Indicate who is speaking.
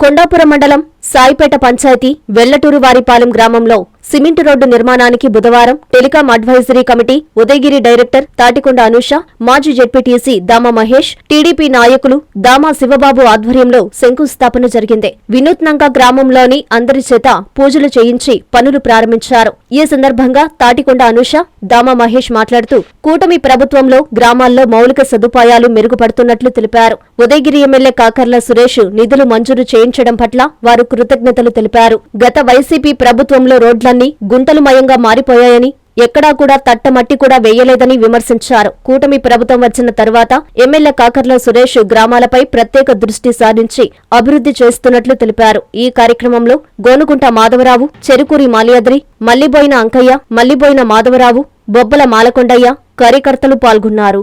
Speaker 1: కొండాపురం మండలం సాయిపేట పంచాయతీ వెల్లటూరు వారిపాలెం గ్రామంలో cement road నిర్మాణానికి బుధవారం telecom advisory committee Udayagiri director Tatikonda Anusha మాజీ జెడ్పీటీసీ దామా మహేష్ టీడీపీ నాయకులు దామా శివబాబు ఆధ్వర్యంలో శంకుస్థాపన జరిగింది. వినూత్నంగా గ్రామంలోని అందరి చేత పూజలు చేయించి పనులు ప్రారంభించారు. ఈ సందర్భంగా తాటికొండ అనూష దామా మహేష్ మాట్లాడుతూ కూటమి ప్రభుత్వంలో గ్రామాల్లో మౌలిక సదుపాయాలు మెరుగుపడుతున్నట్లు తెలిపారు. ఉదయగిరి ఎమ్మెల్యే కాకర్ల సురేష్ నిధులు మంజూరు చేయించడం పట్ల వారు కృతజ్ఞతలు తెలిపారు. గత వైసీపీ ప్రభుత్వంలో రోడ్ల రోడ్లన్నీ గుంటలుమయంగా మారిపోయాయని ఎక్కడా కూడా తట్టమట్టి కూడా వేయలేదని విమర్శించారు. కూటమి ప్రభుత్వం వచ్చిన తర్వాత ఎమ్మెల్యే కాకర్ల సురేష్ గ్రామాలపై ప్రత్యేక దృష్టి సారించి అభివృద్ధి చేస్తున్నట్లు తెలిపారు. ఈ కార్యక్రమంలో గోనుగుంట మాధవరావు చెరుకూరి మాలియాద్రి మల్లిబోయిన అంకయ్య మల్లిబోయిన మాధవరావు బొబ్బల మాలకొండయ్య కార్యకర్తలు పాల్గొన్నారు.